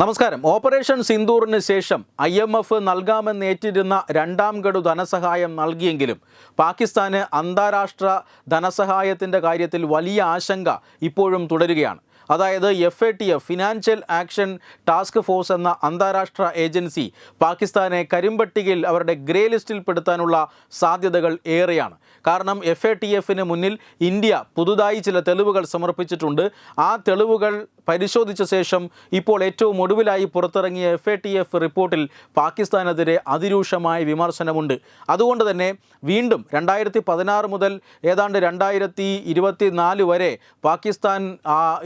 നമസ്കാരം. ഓപ്പറേഷൻ സിന്ദൂറിന് ശേഷം I M F നൽകാമെന്നേറ്റിരുന്ന രണ്ടാം ഗഡു ധനസഹായം നൽകിയെങ്കിലും പാകിസ്ഥാന് അന്താരാഷ്ട്ര ധനസഹായത്തിന്റെ കാര്യത്തിൽ വലിയ ആശങ്ക ഇപ്പോഴും തുടരുകയാണ്. അതായത് F A T F financial action task force എന്ന അന്താരാഷ്ട്ര ഏജൻസി പാകിസ്ഥാനെ കരിമ്പട്ടികയിൽ അവരുടെ ഗ്രേ ലിസ്റ്റിൽ പെടുത്താനുള്ള സാധ്യതകൾ ഏറെയാണ്. കാരണം എഫ് എ ടി എഫിന് മുന്നിൽ ഇന്ത്യ പുതുതായി ചില തെളിവുകൾ സമർപ്പിച്ചിട്ടുണ്ട്. ആ തെളിവുകൾ പരിശോധിച്ച ശേഷം ഇപ്പോൾ ഏറ്റവും ഒടുവിലായി പുറത്തിറങ്ങിയ എഫ് എ ടി എഫ് റിപ്പോർട്ടിൽ പാകിസ്ഥാനെതിരെ അതിരൂക്ഷമായ വിമർശനമുണ്ട്. അതുകൊണ്ട് തന്നെ വീണ്ടും രണ്ടായിരത്തി പതിനാറ് മുതൽ ഏതാണ്ട് രണ്ടായിരത്തി ഇരുപത്തി നാല് വരെ പാകിസ്ഥാൻ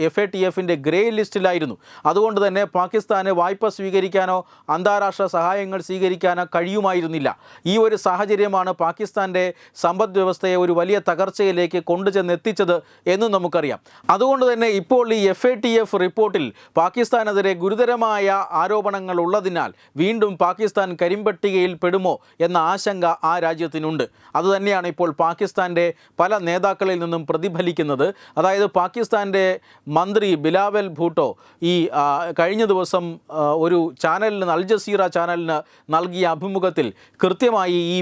എഫ് എ ടി എഫിന്റെ ഗ്രേ ലിസ്റ്റിലായിരുന്നു. അതുകൊണ്ട് തന്നെ പാകിസ്ഥാന് വായ്പ സ്വീകരിക്കാനോ അന്താരാഷ്ട്ര സഹായങ്ങൾ സ്വീകരിക്കാനോ കഴിയുമായിരുന്നില്ല. ഈ ഒരു സാഹചര്യമാണ് പാകിസ്ഥാന്റെ സമ്പദ് വ്യവസ്ഥയെ ഒരു വലിയ തകർച്ചയിലേക്ക് കൊണ്ടുചെന്നെത്തിച്ചത് എന്ന് നമുക്കറിയാം. അതുകൊണ്ട് തന്നെ ഇപ്പോൾ ഈ എഫ് എ ടി എഫ് റിപ്പോർട്ടിൽ പാകിസ്ഥാനെതിരെ ഗുരുതരമായ ആരോപണങ്ങൾ ഉള്ളതിനാൽ വീണ്ടും പാകിസ്ഥാൻ കരിമ്പട്ടികയിൽ പെടുമോ എന്ന ആശങ്ക ആ രാജ്യത്തിനുണ്ട്. അതുതന്നെയാണ് ഇപ്പോൾ പാകിസ്ഥാന്റെ പല നേതാക്കളിൽ നിന്നും പ്രതിഫലിക്കുന്നത്. അതായത് പാകിസ്ഥാന്റെ മന്ത്രി ബിലാവൽ ഭൂട്ടോ ഈ കഴിഞ്ഞ ദിവസം ഒരു ചാനലിന് അൽ ജസീറ ചാനലിന് നൽകിയ അഭിമുഖത്തിൽ കൃത്യമായി ഈ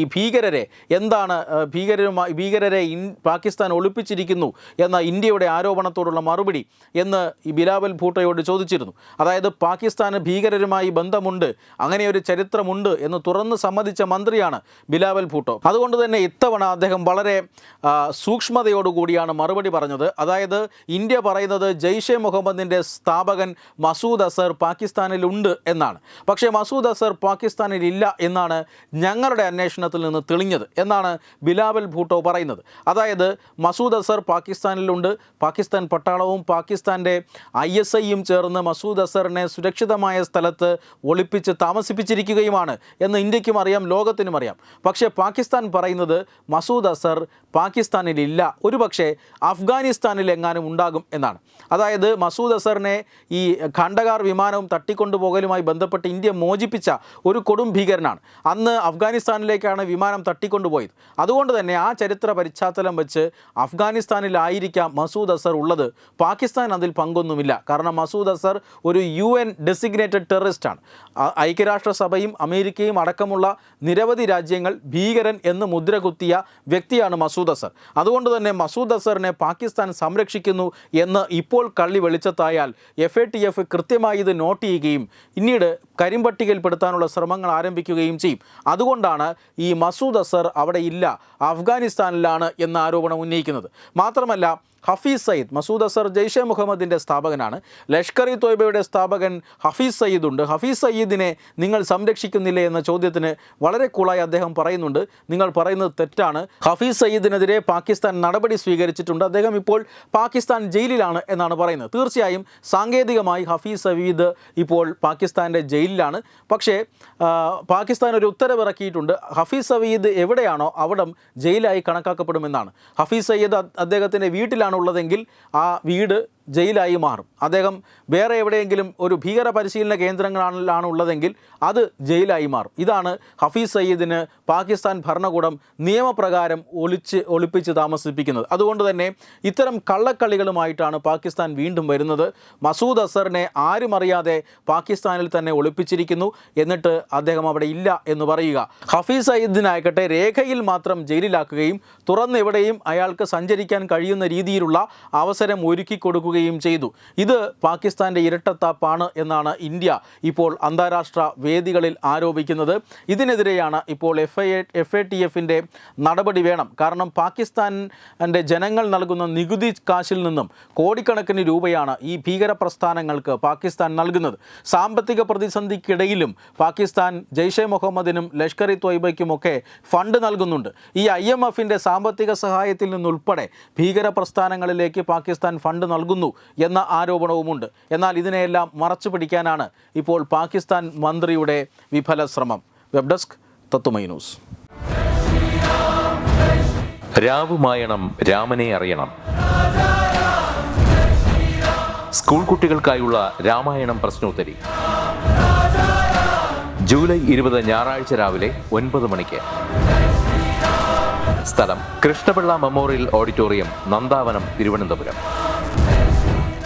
ഈ ഭീകരരെ എന്താണ് ഭീകരരുമായി ഭീകരരെ ഇൻ പാകിസ്ഥാൻ ഒളിപ്പിച്ചിരിക്കുന്നു എന്ന ഇന്ത്യയുടെ ആരോപണത്തോടുള്ള മറുപടി എന്ന് ഈ ബിലാവൽ ഭൂട്ടോയോട് ചോദിച്ചിരുന്നു. അതായത് പാകിസ്ഥാന് ഭീകരരുമായി ബന്ധമുണ്ട് അങ്ങനെ ഒരു ചരിത്രമുണ്ട് എന്ന് തുറന്ന് സമ്മതിച്ച മന്ത്രിയാണ് ബിലാവൽ ഭൂട്ടോ. അതുകൊണ്ട് തന്നെ ഇത്തവണ അദ്ദേഹം വളരെ സൂക്ഷ്മതയോടുകൂടിയാണ് മറുപടി പറഞ്ഞത്. അതായത് ഇന്ത്യ പറയുന്നത് ജെയ്ഷെ മുഹമ്മദിന്റെ സ്ഥാപകൻ മസൂദ് അസർ പാകിസ്ഥാനിലുണ്ട് എന്നാണ്. പക്ഷേ മസൂദ് അസർ പാകിസ്ഥാനിലില്ല എന്നാണ് ഞങ്ങളുടെ അന്വേഷണത്തിൽ നിന്ന് തെളിഞ്ഞത് എന്നാണ് ബിലാവൽ ഭൂട്ടോ പറയുന്നത്. അതായത് മസൂദ് അസർ പാകിസ്ഥാനിലുണ്ട് പാകിസ്ഥാൻ പട്ടാളവും പാകിസ്ഥാന്റെ ഐ എസ് ഐയും ചേർന്ന് മസൂദ് അസറിനെ സുരക്ഷിതമായ സ്ഥലത്ത് ഒളിപ്പിച്ച് താമസിപ്പിച്ചിരിക്കുകയുമാണ് എന്ന് ഇന്ത്യക്കും അറിയാം ലോകത്തിനും അറിയാം. പക്ഷേ പാകിസ്ഥാൻ പറയുന്നത് മസൂദ് അസർ പാകിസ്ഥാനിലില്ല ഒരുപക്ഷെ അഫ്ഗാനിസ്ഥാനിൽ എങ്ങാനും ഉണ്ടാകും എന്നാണ്. അതായത് മസൂദ് അസറിനെ ഈ ഖണ്ഡകാർ വിമാനവും തട്ടിക്കൊണ്ടുപോകലുമായി ബന്ധപ്പെട്ട് ഇന്ത്യ മോചിപ്പിച്ച ഒരു കൊടും ഭീകരനാണ്. അന്ന് അഫ്ഗാനിസ്ഥാനിലേക്കാണ് വിമാനം തട്ടിക്കൊണ്ടുപോയത്. അതുകൊണ്ട് തന്നെ ആ ചരിത്ര പശ്ചാത്തലം വെച്ച് അഫ്ഗാനിസ്ഥാനിലായിരിക്കാം മസൂദ് അസർ ഉള്ളത്. പാകിസ്ഥാൻ അതിൽ പങ്കൊന്നുമില്ല. കാരണം മസൂദ് അസർ ഒരു യു എൻ ഡെസിഗ്നേറ്റഡ് ടെററിസ്റ്റാണ് ഐക്യരാഷ്ട്രസഭയും അമേരിക്കയും അടക്കമുള്ള നിരവധി രാജ്യങ്ങൾ ഭീകരൻ എന്ന് മുദ്ര കുത്തിയ വ്യക്തിയാണ് മസൂദ് അസർ. അതുകൊണ്ട് തന്നെ മസൂദ് അസറിനെ പാകിസ്ഥാൻ സംരക്ഷിക്കുന്നു എന്ന് ഇപ്പോൾ കള്ളി വെളിച്ചത്തായാൽ എഫ് എ ടി എഫ് കൃത്യമായി ഇത് നോട്ട് ചെയ്യുകയും പിന്നീട് കരിമ്പട്ടികയിൽപ്പെടുത്താനുള്ള ശ്രമങ്ങൾ ആരംഭിക്കുകയും ചെയ്യും. അതുകൊണ്ടാണ് ഈ മസൂദ് അസർ അവിടെ ഇല്ല അഫ്ഗാനിസ്ഥാനിലാണ് എന്ന ആരോപണം ഉന്നയിക്കുന്നത്. മാത്രമല്ല ഹഫീസ് സയ്യിദ്. മസൂദ് അസർ ജെയ്ഷെ മുഹമ്മദിന്റെ സ്ഥാപകനാണ്. ലഷ്കർ ഇ തോയ്ബയുടെ സ്ഥാപകൻ ഹഫീസ് സയ്യിദ് ഉണ്ട്. ഹഫീസ് സയ്യിദിനെ നിങ്ങൾ സംരക്ഷിക്കുന്നില്ലേ എന്ന ചോദ്യത്തിന് വളരെ കൂളായി അദ്ദേഹം പറയുന്നുണ്ട്. നിങ്ങൾ പറയുന്നത് തെറ്റാണ്. ഹഫീസ് സയ്യിദിനെതിരെ പാകിസ്ഥാൻ നടപടി സ്വീകരിച്ചിട്ടുണ്ട്. അദ്ദേഹം ഇപ്പോൾ പാകിസ്ഥാൻ ജയിലിലാണ് എന്നാണ് പറയുന്നത്. തീർച്ചയായും സാങ്കേതികമായി ഹഫീസ് സയ്യിദ് ഇപ്പോൾ പാകിസ്ഥാന്റെ ജയിലിലാണ്. പക്ഷേ പാകിസ്ഥാൻ ഒരു ഉത്തരവിറക്കിയിട്ടുണ്ട്. ഹഫീസ് സയ്യിദ് എവിടെയാണോ അവിടം ജയിലായി കണക്കാക്കപ്പെടുമെന്നാണ്. ഹഫീസ് സയ്യിദ് അദ്ദേഹത്തിന്റെ വീട്ടിലാണ് ഉള്ളതെങ്കിൽ ആ വീട് ജയിലായി മാറും. അദ്ദേഹം വേറെ എവിടെയെങ്കിലും ഒരു ഭീകര പരിശീലന കേന്ദ്രങ്ങളാണ് ഉള്ളതെങ്കിൽ അത് ജയിലായി മാറും. ഇതാണ് ഹഫീസ് സയ്യിദിന് പാകിസ്ഥാൻ ഭരണകൂടം നിയമപ്രകാരം ഒളിച്ച് ഒളിപ്പിച്ച് താമസിപ്പിക്കുന്നത്. അതുകൊണ്ട് തന്നെ ഇത്തരം കള്ളക്കളികളുമായിട്ടാണ് പാകിസ്ഥാൻ വീണ്ടും വരുന്നത്. മസൂദ് അസറിനെ ആരും അറിയാതെ പാകിസ്ഥാനിൽ തന്നെ ഒളിപ്പിച്ചിരിക്കുന്നു. എന്നിട്ട് അദ്ദേഹം അവിടെ ഇല്ല എന്ന് പറയുക. ഹഫീസ് സയ്യിദിനായിക്കട്ടെ രേഖയിൽ മാത്രം ജയിലിലാക്കുകയും തുറന്നെവിടെയും അയാൾക്ക് സഞ്ചരിക്കാൻ കഴിയുന്ന രീതിയിലുള്ള അവസരം ഒരുക്കി കൊടുക്കുകയും ചെയ്തു. ഇത് പാകിസ്ഥാന്റെ ഇരട്ടത്താപ്പാണ് എന്നാണ് ഇന്ത്യ ഇപ്പോൾ അന്താരാഷ്ട്ര വേദികളിൽ ആരോപിക്കുന്നത്. ഇതിനെതിരെയാണ് ഇപ്പോൾ F I F A T എഫിന്റെ നടപടി വേണം. കാരണം പാകിസ്ഥാന്റെ ജനങ്ങൾ നൽകുന്ന നികുതി കാശിൽ നിന്നും കോടിക്കണക്കിന് രൂപയാണ് ഈ ഭീകര പ്രസ്ഥാനങ്ങൾക്ക് പാകിസ്ഥാൻ നൽകുന്നത്. സാമ്പത്തിക പ്രതിസന്ധിക്കിടയിലും പാകിസ്ഥാൻ ജെയ്ഷെ മുഹമ്മദിനും ലഷ്കർ ഇ ത്വയ്ബയ്ക്കുമൊക്കെ ഫണ്ട് നൽകുന്നുണ്ട്. ഈ ഐ എം എഫിന്റെ സാമ്പത്തിക സഹായത്തിൽ നിന്നുൾപ്പെടെ ഭീകര പ്രസ്ഥാനങ്ങളിലേക്ക് പാകിസ്ഥാൻ ഫണ്ട് നൽകുന്നു. എന്ന ആരോപണവുമുണ്ട്. എന്നാൽ ഇതിനെയെല്ലാം മറച്ചു പിടിക്കാനാണ് ഇപ്പോൾ പാകിസ്ഥാൻ മന്ത്രിയുടെ വിഫല ശ്രമം. Web desk Tattvamayi news. രാവുമായണം രാമനെ അറിയണം. സ്കൂൾ കുട്ടികൾക്കായുള്ള രാമായണം പ്രശ്നോത്തരി. ജൂലൈ ഇരുപത് ഞായറാഴ്ച രാവിലെ ഒൻപത് മണിക്ക്. സ്ഥലം കൃഷ്ണപിള്ള മെമ്മോറിയൽ ഓഡിറ്റോറിയം നന്ദാവനം തിരുവനന്തപുരം.